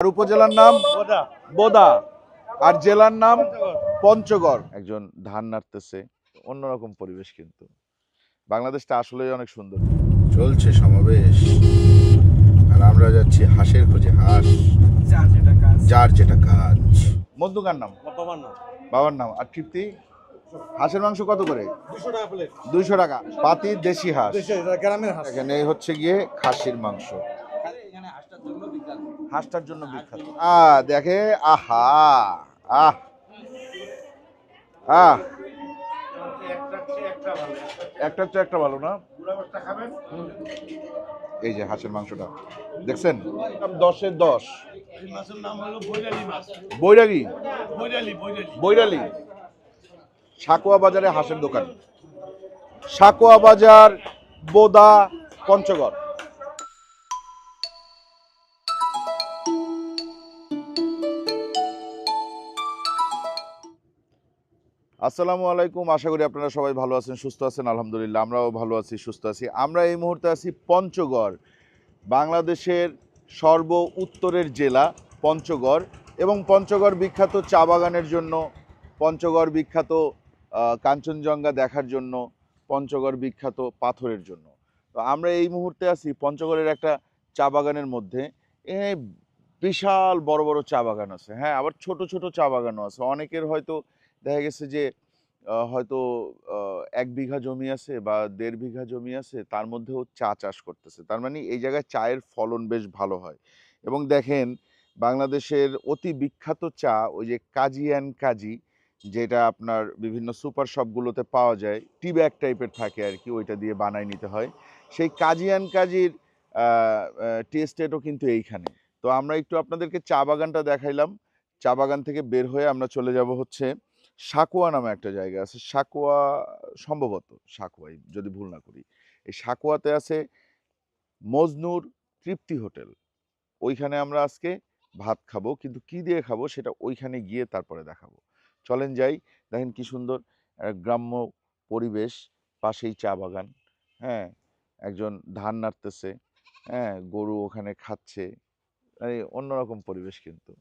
আর উপজেলার নাম? বোদা। আর জেলার নাম? পঞ্চগড়। একজন ধান নাড়তেছে অন্যরকম পরিবেশ কিন্তু। বাংলাদেশটা আসলেই অনেক সুন্দর। চলছে সমাবেশ। আর আমরা যাচ্ছি হাঁসের খোঁজে হাঁস। যার যেটা কাজ। যার যেটা কাজ। মধ্যকার নাম? বাবার নাম। বাবার নাম। আর তৃপ্তি হাঁসের মাংস কত করে? দুশো টাকা দুইশো টাকা। পাতি দেশি হাঁস। দেশে গ্রামের হাঁস। এখানে হচ্ছে গিয়ে খাসির মাংস এখানে হাঁসটার জন্য বিখ্যাত হাঁসটার জন্য বিখ্যাত। আ, দেখে, আহা, আহ আহ। একটা হচ্ছে একটা ভালো, না? এই যে হাঁসের মাংসটা, দেখছেন? দশের দশ। বৈরাগী? বৈরালি। সাকুয়া বাজারে হাঁসের দোকান। সাকুয়া বাজার, বোদা, পঞ্চগড়। আসসালামু আলাইকুম। আশা করি আপনারা সবাই ভালো আছেন, সুস্থ আছেন। আলহামদুলিল্লাহ, আমরাও ভালো আছি, সুস্থ আছি। আমরা এই মুহূর্তে আছি পঞ্চগড়, বাংলাদেশের সর্ব উত্তরের জেলা পঞ্চগড় এবং পঞ্চগড় বিখ্যাত চা বাগানের জন্য, পঞ্চগড় বিখ্যাত কাঞ্চনজঙ্ঘা দেখার জন্য, পঞ্চগড় বিখ্যাত পাথরের জন্য। তো আমরা এই মুহূর্তে আছি পঞ্চগড়ের একটা চা বাগানের মধ্যে। এ বিশাল বড় বড় চা বাগান আছে। হ্যাঁ আবার ছোট ছোট চা বাগানও আছে। অনেকের হয়তো দেখা গেছে যে হয়তো এক বিঘা জমি আছে বা দেড় বিঘা জমি আছে, তার মধ্যেও চা চাষ করতেছে। তার মানে এই জায়গায় চায়ের ফলন বেশ ভালো হয়। এবং দেখেন, বাংলাদেশের অতি বিখ্যাত চা ওই যে কাজী অ্যান্ড কাজী, যেটা আপনার বিভিন্ন সুপার শপগুলোতে পাওয়া যায়, টি ব্যাগ টাইপের থাকে আর কি, ওইটা দিয়ে বানায় নিতে হয়। সেই কাজী অ্যান্ড কাজীর টেস্টেটও কিন্তু এইখানে। তো আমরা একটু আপনাদেরকে চা বাগানটা দেখাইলাম। চা বাগান থেকে বের হয়ে আমরা চলে যাব হচ্ছে সাকুয়া নামে একটা জায়গা আছে। সাকুয়া সম্ভবত সাকুয়াই যদি ভুল না করি। এই সাকুয়াতে আছে মজনুর তৃপ্তি হোটেল। ওইখানে আমরা আজকে ভাত খাব, কিন্তু কি দিয়ে খাব সেটা ওইখানে গিয়ে তারপরে দেখাবো। চলেন যাই, দেখেন কি সুন্দর গ্রাম্য পরিবেশ, পাশেই চা বাগান হ্যাঁ? একজন ধান নাড়তেছে হ্যাঁ? গরু ওখানে খাচ্ছে। অন্যরকম পরিবেশ কিন্তু।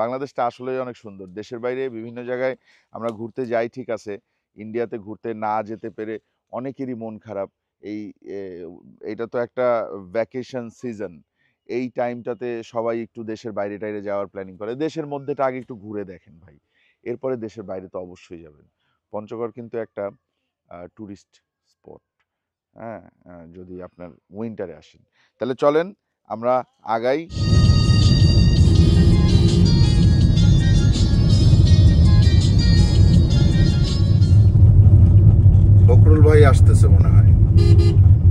বাংলাদেশটা আসলেই অনেক সুন্দর। দেশের বাইরে বিভিন্ন জায়গায় আমরা ঘুরতে যাই, ঠিক আছে। ইন্ডিয়াতে ঘুরতে না যেতে পেরে অনেকেরই মন খারাপ। এই এটা তো একটা ভ্যাকেশন সিজন এই টাইমটাতে সবাই একটু দেশের বাইরে টাইরে যাওয়ার প্ল্যানিং করে। দেশের মধ্যেটা আগে একটু ঘুরে দেখেন ভাই। এরপরে দেশের বাইরে তো অবশ্যই যাবেন। পঞ্চগড় কিন্তু একটা ট্যুরিস্ট স্পট হ্যাঁ? যদি আপনার উইন্টারে আসেন। তাহলে চলেন, আমরা আগাই।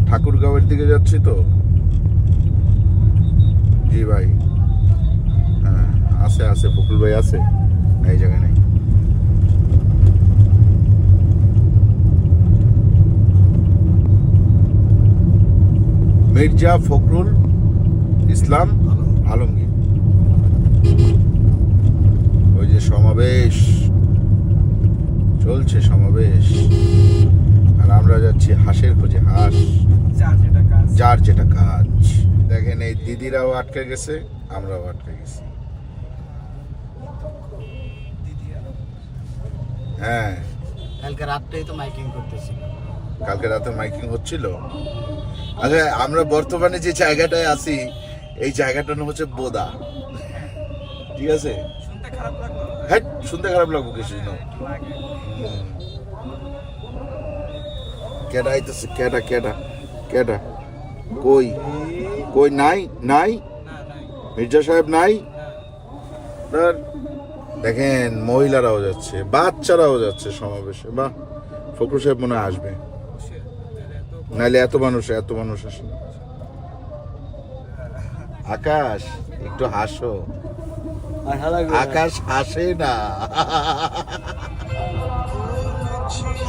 ঠাকুরগাঁওয়ের দিকে যাচ্ছি তো। জি ভাই। হ্যাঁ আছে আছে, ফখরুল ভাই আছে। এই জায়গায় নেই। মির্জা ফখরুল ইসলাম আলমগীর। ওই যে সমাবেশ। চলছে সমাবেশ। আর আমরা যাচ্ছি হাঁসের খোঁজে, হাঁস। যার যেটা কাজ। দেখেন এই দিদিরাও আটকে গেছে আমরাও আটকে গেছি। হ্যাঁ। কালকে রাত্রেই তো মাইকিং করতেছি। কালকে রাতে মাইকিং হচ্ছিল? আচ্ছা আমরা বর্তমানে যে জায়গাটায় আছি এই জায়গাটার নাম হচ্ছে বোদা। ঠিক আছে? শুনতে খারাপ হ্যাঁ শুনতে খারাপ লাগবো কিছু না কেডা আইতেছে কেডা কেডা কেডা? কই? কই, নাই? নাই? মির্জা সাহেব নাই? দেখেন, মহিলারাও যাচ্ছে, বাচ্চারাও যাচ্ছে সমাবেশে। বাহ, ফখরুল সাহেব মনে আসবে। নাহলে এত মানুষ এত মানুষ আসে আকাশ, একটু হাসো। আকাশ হাসে না।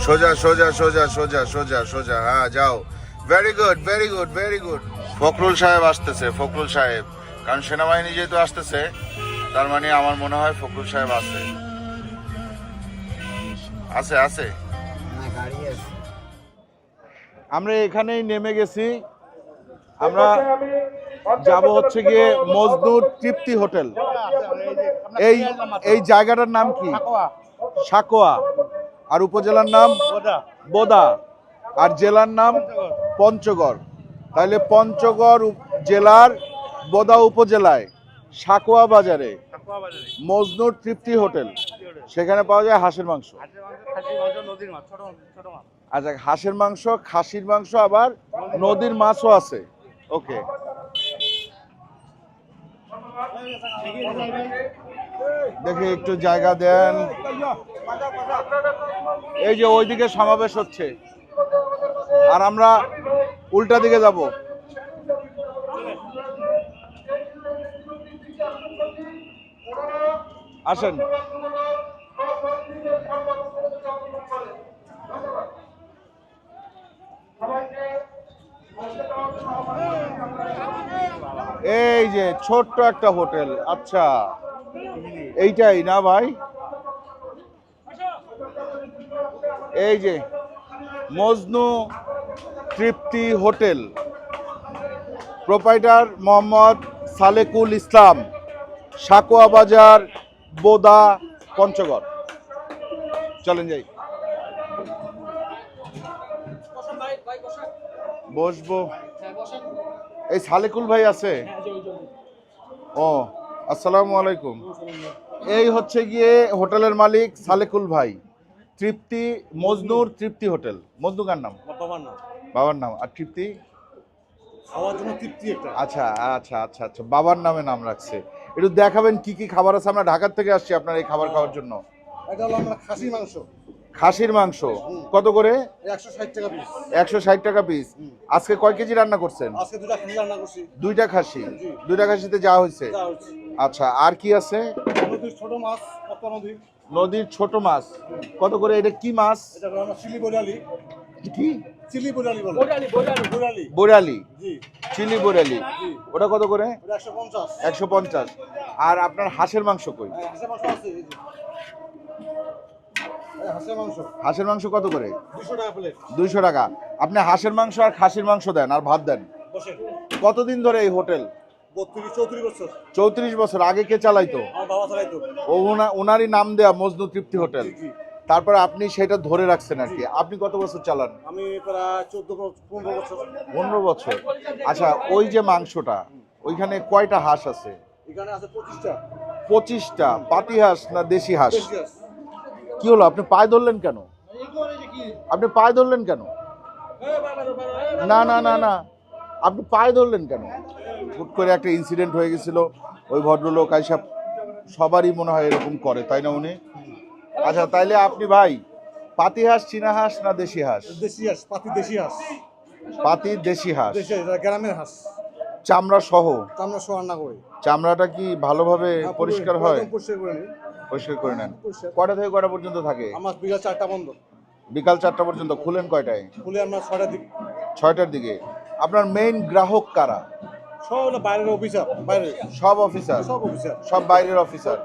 সোজা সোজা সোজা সোজা সোজা সোজা হ্যাঁ যাও। Very good very good very good Fakhrul সাহেব আসতেছে ফখরুল সাহেব। কারণ সেনাবাহিনী যেহেতু আসতেছে তার মানে আমার মনে হয় ফখরুল সাহেব আছে। আছে আছে। আছে। আমরা এখানেই নেমে গেছি। আমরা যাব হচ্ছে গিয়ে মজদুর তৃপ্তি হোটেল। এই এই জায়গাটার নাম কি? সাকোয়া আর উপজেলার নাম? বোদা। আর জেলার নাম? পঞ্চগড়। তাহলে পঞ্চগড় জেলার বোদা উপজেলায় সাকোয়া বাজারে মজনুর তৃপ্তি হোটেল। সেখানে পাওয়া যায় হাঁসের মাংস। আচ্ছা হাঁসের মাংস, খাসির মাংস, আবার নদীর মাছও আছে। ওকে। দেখি একটু জায়গা দেন। এই যে ওইদিকে সমাবেশ হচ্ছে। আর আমরা উল্টা দিকে যাব। আসেন। এই যে ছোট্ট একটা হোটেল আচ্ছা। এইটাই না ভাই? এই যে মজনু তৃপ্তি হোটেল। প্রোপাইটার মোহাম্মদ সালেকুল ইসলাম সাকুয়া বাজার, বোদা, পঞ্চগড়। চলেন যাই। বসবো। এই সালেকুল ভাই আছে? ও, আসসালামু আলাইকুম। এই হচ্ছে গিয়ে হোটেলের মালিক সালেকুল ভাই। তৃপ্তি মজনুর তৃপ্তি হোটেল। মজনু কার নাম? বাবার নাম। বাবার নাম। আর তৃপ্তি? খাওয়ার জন্য তৃপ্তি একটা। আচ্ছা আচ্ছা আচ্ছা আচ্ছা। বাবার নামে নাম রাখছে। একটু দেখাবেন কি কি খাবার আছে? আমরা ঢাকার থেকে আসছি আপনার এই খাবার খাওয়ার জন্য। এটা হলো আমরা খাসি মাংস। খাসির মাংস। কত করে? একশো ষাট টাকা পিস একশো ষাট টাকা পিস আজকে কয় কেজি রান্না করছেন? আজকে দুটা খাসি রান্না করছি। দুইটা খাসি? দুইটা খাসিতে যা হয়েছে? আচ্ছা আর কি আছে? ছোট মাছ নদীর ছোট মাছ। কত করে? এটা কি মাছ? চিলি কি চিলি বোরালি চিলি বোরালি। ওটা কত করে? একশো পঞ্চাশ। একশো পঞ্চাশ। আর আপনার হাঁসের মাংস কই? হ্যাঁ, হাঁসের মাংস আছে এই যে। এই হাঁসের মাংস। হাঁসের মাংস কত করে? দুশো টাকা দুইশো টাকা। আপনি হাঁসের মাংস আর খাসির মাংস দেন আর ভাত দেন। কতদিন ধরে এই হোটেল? চৌত্রিশ বছর। আগে কে চালাইতো? ওনারই নাম দেয়া মজনু তৃপ্তি হোটেল। তারপরে আপনি সেটা ধরে রাখছেন আর কি। আপনি কত বছর চালান? আমি প্রায় চোদ্দ পনেরো বছর পনেরো বছর। আচ্ছা ওই যে মাংসটা ওইখানে কয়টা হাঁস আছে? এখানে আছে পঁচিশটা। পঁচিশটা পাতি হাঁস না দেশি হাঁস? কি হলো আপনি পায়ে ধরলেন কেন? আপনি পায়ে ধরলেন কেন? না না না না। আপনি পায়ে ধরলেন কেন? হুট করে একটা ইনসিডেন্ট হয়ে গেছিল ওই ভদ্রলোক আইসা সবারই মনে হয় এরকম করে তাই না উনি? আচ্ছা তাইলে আপনি ভাই পাতি হাঁস চীনা হাঁস না দেশি হাঁস? দেশি হাঁস পাতি দেশি হাঁস। পাতি দেশি হাঁস। গ্রামের হাঁস। চামড়া সহ? তা আমরা সো রান্না করি চামড়াটা কি ভালোভাবে হ্যাঁ, পরিষ্কার হয়? পরিষ্কার করে নিই। পরিষ্কার করে নেন। কয়টা থেকে কয়টা পর্যন্ত থাকে? আমার বিকাল চারটা বন্ধ বিকাল চারটা পর্যন্ত খুলেন কয়টায়? খুলে আমরা ছটার দিকে। ছয়টার দিকে। আপনার মেইন গ্রাহক কারা? সব অফিসার সব অফিসার সব বাইরের অফিসার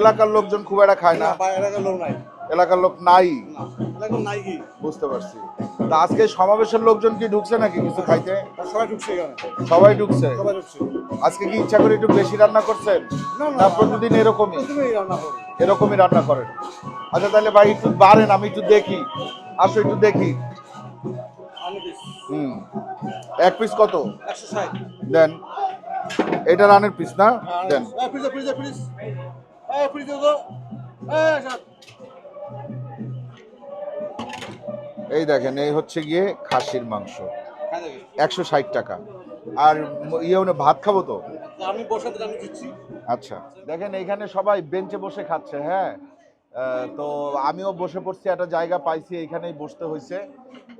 এলাকার লোকজন খুব একটা খায় না? এলাকার লোক নাই। বুঝতে পারছি। তা আজকে সমাবেশের লোকজন কি ঢুকছে নাকি কিছু খাইতে? সবাই ঢুকছে সবাই ঢুকছে? আজকে কি ইচ্ছা করে একটু বেশি রান্না করছেন? না, প্রতিদিন এরকমই? এরকমই রান্না করেন। আচ্ছা তাহলে ভাই একটু বাড়েন আমি একটু দেখি। আসো একটু দেখি। হুম। এক পিস কত? দেন। এটা রানের পিস না? দেন। প্লিজ প্লিজ এই দেখেন এই হচ্ছে গিয়ে খাসির মাংস। একশো ষাট টাকা। আর ইয়ে ভাত খাব তো? আমি বসে আমি দিচ্ছি। আচ্ছা। দেখেন এইখানে সবাই বেঞ্চে বসে খাচ্ছে হ্যাঁ? তো আমিও বসে পড়ছি একটা জায়গা পাইছি এখানেই বসতে হয়েছে।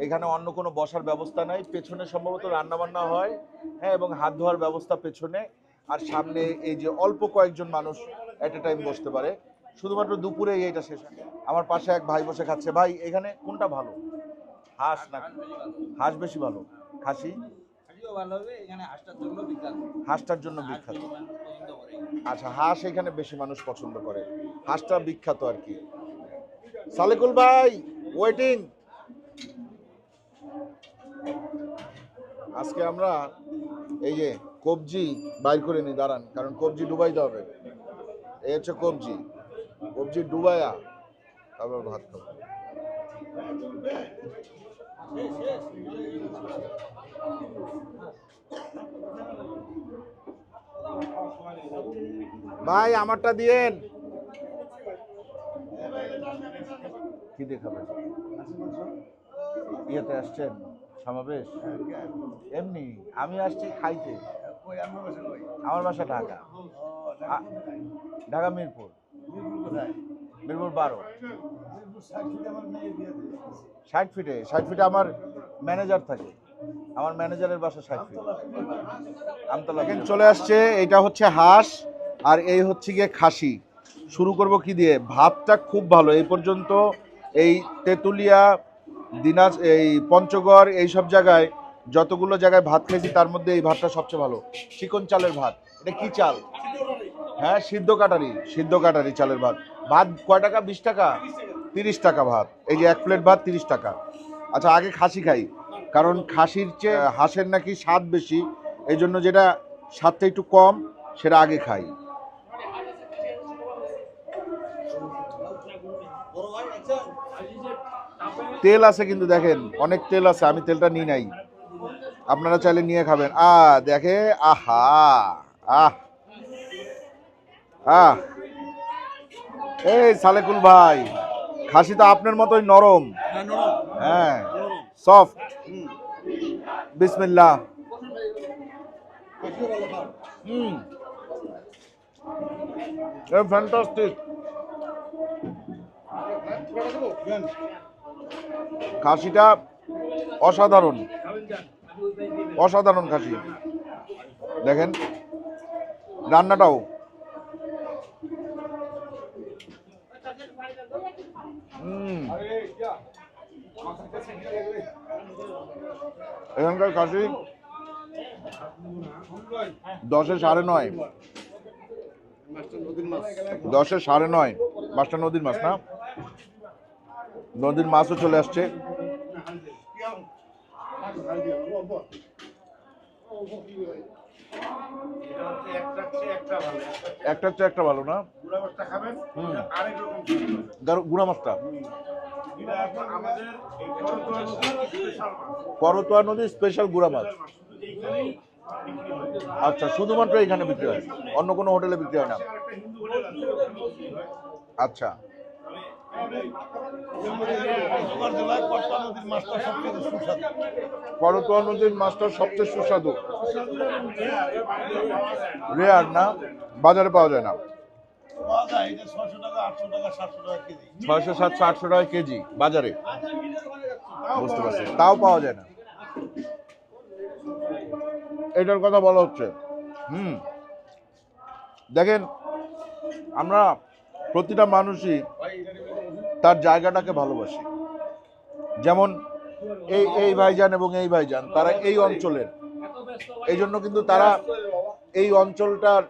এখানে অন্য কোনো বসার ব্যবস্থা নাই। পেছনে সম্ভবত রান্নাবান্না হয় হ্যাঁ এবং হাত ধোয়ার ব্যবস্থা পেছনে। আর সামনে এই যে অল্প কয়েকজন মানুষ এট এ টাইম বসতে পারে। শুধুমাত্র দুপুরে এইটা শেষ আমার পাশে এক ভাই বসে খাচ্ছে। ভাই এখানে কোনটা ভালো? হাঁস না হাঁস বেশি ভালো? খাসি? হাঁসটার জন্য বিখ্যাত। আচ্ছা হাঁস এখানে বেশি মানুষ পছন্দ করে। হাঁসটা বিখ্যাত আর কি। সালেকুল ভাই ওয়েটিং আজকে আমরা এই যে কবজি বাইর করে নি, দাঁড়ান, কারণ কবজি ডুবাইতে হবে। এই হচ্ছে কবজি। কবজি ডুবাইয়া তারপর ভাত খাব। ভাই, আমারটা দিয়েন। কি দেখাবেন? ইয়েতে আসছেন, সমাবেশ? এমনি, আমি আসছি খাইতে। আমার বাসা ঢাকা। ঢাকা মিরপুর। মিরপুর বারো। ষাট ফিটে ষাট ফিটে আমার ম্যানেজার থাকে। আমার ম্যানেজারের বাসা ষাট ফিট আমতলা চলে আসছে এটা হচ্ছে হাঁস আর এই হচ্ছে গিয়ে খাসি। শুরু করব কি দিয়ে? ভাতটা খুব ভালো এই পর্যন্ত এই তেঁতুলিয়া দিনাজ এই পঞ্চগড় এই সব জায়গায় যতগুলো জায়গায় ভাত খেয়েছি তার মধ্যে এই ভাতটা সবচেয়ে ভালো। চিকন চালের ভাত। এটা কি চাল? হ্যাঁ সিদ্ধ কাটারি সিদ্ধ কাটারি চালের ভাত। ভাত কয় টাকা? বিশ টাকা? তিরিশ টাকা ভাত। এই যে এক প্লেট ভাত তিরিশ টাকা। আচ্ছা আগে খাসি খাই। কারণ খাসির চেয়ে হাঁসের নাকি স্বাদ বেশি এই জন্য যেটা স্বাদটা একটু কম সেটা আগে খাই। তেল আছে কিন্তু দেখেন অনেক তেল আছে আমি তেলটা নিই নাই। আপনারা চাইলে নিয়ে খাবেন। আ দেখে আহা আহ আহ। এই সালেকুল ভাই খাসি তো আপনার মতোই নরম। হ্যাঁ। সফট বিসমিল্লা হুম ফ্যান্টাস্টিক খাসিটা অসাধারণ। অসাধারণ খাসি। দেখেন রান্নাটাও। হুম। এখানকার কাশি দশে সাড়ে নয়। দশে সাড়ে নয়। মাছটা নদীর মাছ না? নদীর মাছও চলে আসছে। একটা হচ্ছে একটা ভালো, না? গুড়া মাছটা। করতোয়া নদীর স্পেশাল গুড়া মাছ। আচ্ছা শুধুমাত্র এখানে বিক্রি হয়? অন্য কোনো হোটেলে বিক্রি হয় না? আচ্ছা। করতোয়া নদীর মাছটা সবচেয়ে সুস্বাদু। রেয়ার না? বাজারে পাওয়া যায় না। ছয়শো সাতশো আটশো টাকা কেজি। বাজারে। বুঝতে পারছি। তাও পাওয়া যায় না। এটার কথা বলা হচ্ছে। হুম। দেখেন, আমরা প্রতিটা মানুষই তার জায়গাটাকে ভালোবাসি। যেমন এই এই ভাইজান এবং এই ভাইজান, তারা এই অঞ্চলের। এই জন্য কিন্তু তারা এই অঞ্চলটার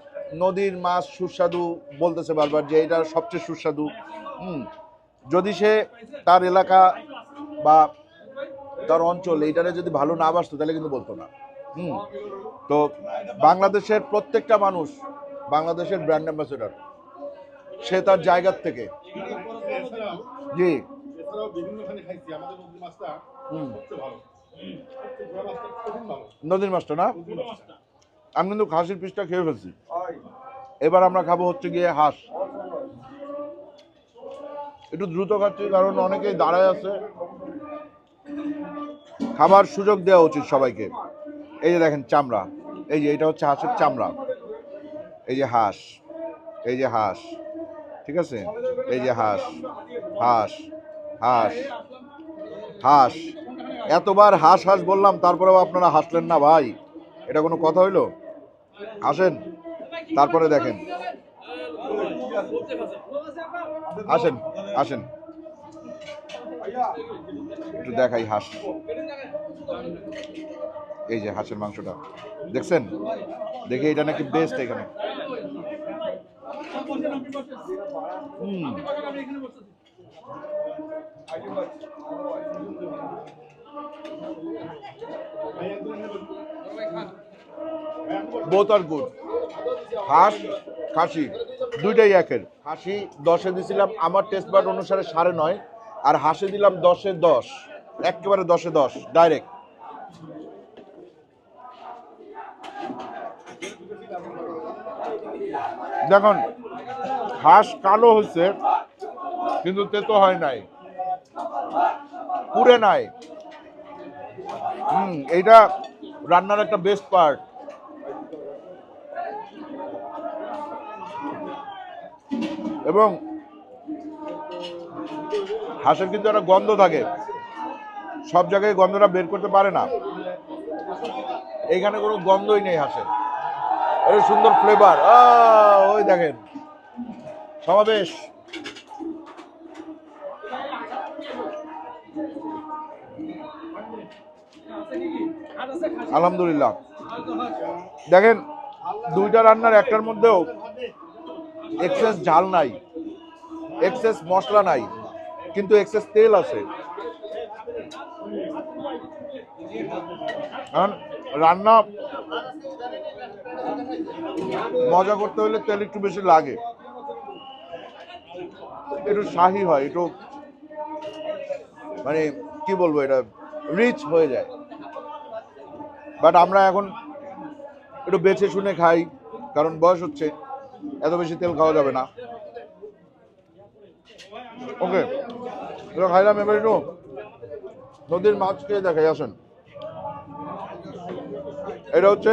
নদীর মাছ সুস্বাদু বলতেছে বারবার যে এটা সবচেয়ে সুস্বাদু। হুম, যদি সে তার এলাকা বা তার অঞ্চল এইটারে যদি ভালো না বাসতো, তাহলে কিন্তু বলতো না। হুম, তো বাংলাদেশের প্রত্যেকটা মানুষ, বাংলাদেশের ব্র্যান্ড অ্যাম্বাসেডর, সে তার জায়গার থেকে জি। এছাড়াও বিভিন্নখানে খাইছি। আমাদের নদীর মাছটা সবচেয়ে ভালো। সবচেয়ে বড় মাছটা খুবই ভালো নদীর মাছটা না? আমি কিন্তু খাসির পিসটা খেয়ে ফেলছি। এবার আমরা খাব হচ্ছে গিয়ে হাঁস। একটু দ্রুত খাচ্ছি কারণ অনেকেই দাঁড়ায় আছে। খাবার সুযোগ দেওয়া উচিত সবাইকে। এই যে দেখেন চামড়া। এই যে এটা হচ্ছে হাঁসের চামড়া। এই যে হাঁস। এই যে হাঁস। ঠিক আছে? এই যে হাঁস হাঁস হাঁস হাঁস। এতবার হাঁস হাঁস বললাম, তারপরেও আপনারা হাসলেন না ভাই। এটা কোনো কথা হইল? আসেন, তারপরে দেখেন। আসেন আসেন। একটু দেখাই হাঁস। এই যে হাঁসের মাংসটা। দেখছেন? দেখে এটা নাকি বেস্ট এখানে। বোথ আর গুড হাঁস খাসি, দুইটাই একের। হাসি দশে দিছিলাম, আমার টেস্ট বার্ড অনুসারে সাড়ে নয়, আর হাঁসে দিলাম দশে দশ, একেবারে দশে দশ ডাইরেক্ট দেখুন, হাঁস কালো হয়েছে, কিন্তু তেতো হয় নাই, পুড়ে নাই। হুম, এইটা রান্নার একটা বেস্ট পার্ট এবং হাঁসের কিন্তু একটা গন্ধ থাকে, সব জায়গায় গন্ধটা বের করতে পারে না। এইখানে কোনো গন্ধই নেই হাঁসের। এটা সুন্দর ফ্লেভার ওই দেখেন। সমাবেশ। আলহামদুলিল্লাহ। দেখেন, দুইটা রান্নার একটার মধ্যেও এক্সেস ঝাল নাই। এক্সেস মশলা নাই। কিন্তু এক্সেস তেল আছে। রান্না মজা করতে হলে তেল একটু বেশি লাগে। একটু শাহি হয়, একটু মানে কি বলব এটা রিচ হয়ে যায়। বাট আমরা এখন একটু বেছে শুনে খাই, কারণ বয়স হচ্ছে, এত বেশি তেল খাওয়া যাবে না। ওকে খাইলাম এবার একটু নদীর মাছ খেয়ে দেখাই, আসেন। এটা হচ্ছে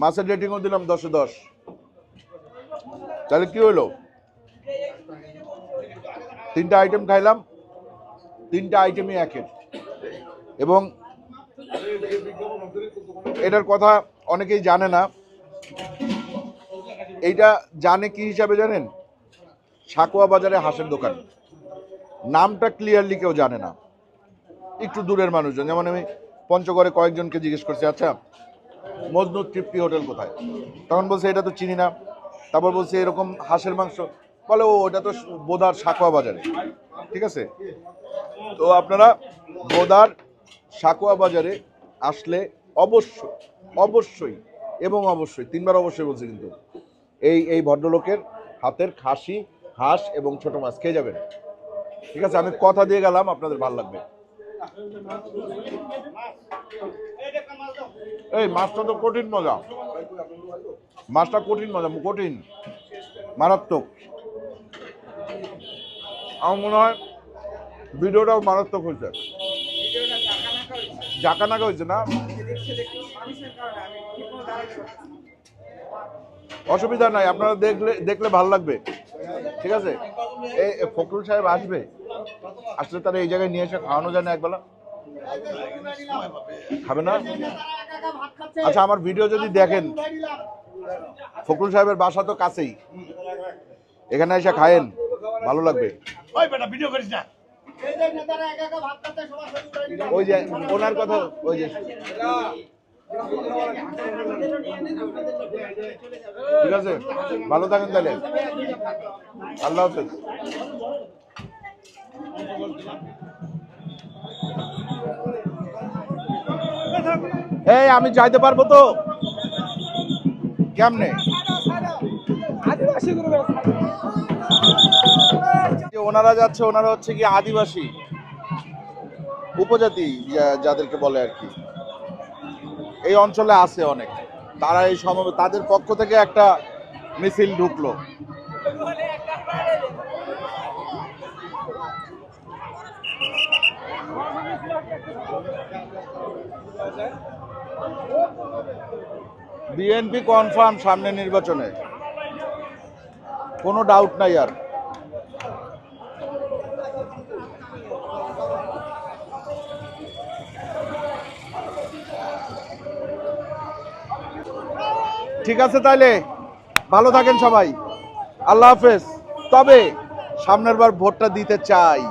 মাছের রেটিংও দিলাম দশে দশ। তাহলে কি হলো? তিনটা আইটেম খাইলাম, তিনটা আইটেমই একের। এবং এটার কথা অনেকেই জানে না। এইটা জানে কি হিসাবে জানেন? সাকুয়া বাজারে হাঁসের দোকান। নামটা ক্লিয়ারলি কেউ জানে না। একটু দূরের মানুষজন, যেমন আমি পঞ্চগড়ে কয়েকজনকে জিজ্ঞেস করছি আচ্ছা মজনু তৃপ্তি হোটেল কোথায়? তখন বলছে, এটা তো চিনি না। তারপর বলছে, এরকম হাঁসের মাংস। বলে, ও, ওটা তো বোদার সাকুয়া বাজারে। ঠিক আছে? তো আপনারা বোদার সাকুয়া বাজারে আসলে অবশ্যই অবশ্যই এবং অবশ্যই, তিনবার অবশ্যই বলছি কিন্তু, এই এই ভদ্রলোকের হাতের খাসি, হাঁস এবং ছোট মাছ খেয়ে যাবেন। ঠিক আছে? আমি কথা দিয়ে গেলাম, আপনাদের ভালো লাগবে। এই, মাছটা তো কঠিন মজা। মাছটা কঠিন মজা, কঠিন, মারাত্মক। আমার মনে হয় ভিডিওটাও মারাত্মক হয়েছে। জাকানাকা হয়েছে না। অসুবিধা নাই, আপনারা দেখলে দেখলে ভালো লাগবে। ঠিক আছে? এই ফখরুল সাহেব আসবে। আসলে তারা এই জায়গায় নিয়ে এসে খাওয়ানো যায় না একবেলা? খাবে না? আচ্ছা আমার ভিডিও যদি দেখেন ফখরুল সাহেবের বাসা তো কাছেই। এখানে এসে খায়েন ভালো লাগবে। ওই যে ওনার কথা ওই যে। ঠিক আছে? ভালো থাকেন তাহলে। আল্লাহ হাফেজ। এই, আমি যাইতে পারব তো? কেমনে? ওনারা যাচ্ছে, ওনারা হচ্ছে কি আদিবাসী, উপজাতি যাদেরকে বলে আর কি। এই অঞ্চলে আছে অনেক। তারা এই সময় তাদের পক্ষ থেকে একটা মিছিল ঢুকলো। বিএনপি কনফার্ম সামনে নির্বাচনে। কোনো ডাউট নাই আর। ঠিক আছে তাহলে ভালো থাকেন সবাই। আল্লাহ হাফেজ। তবে সামনের বার ভোটটা দিতে চাই।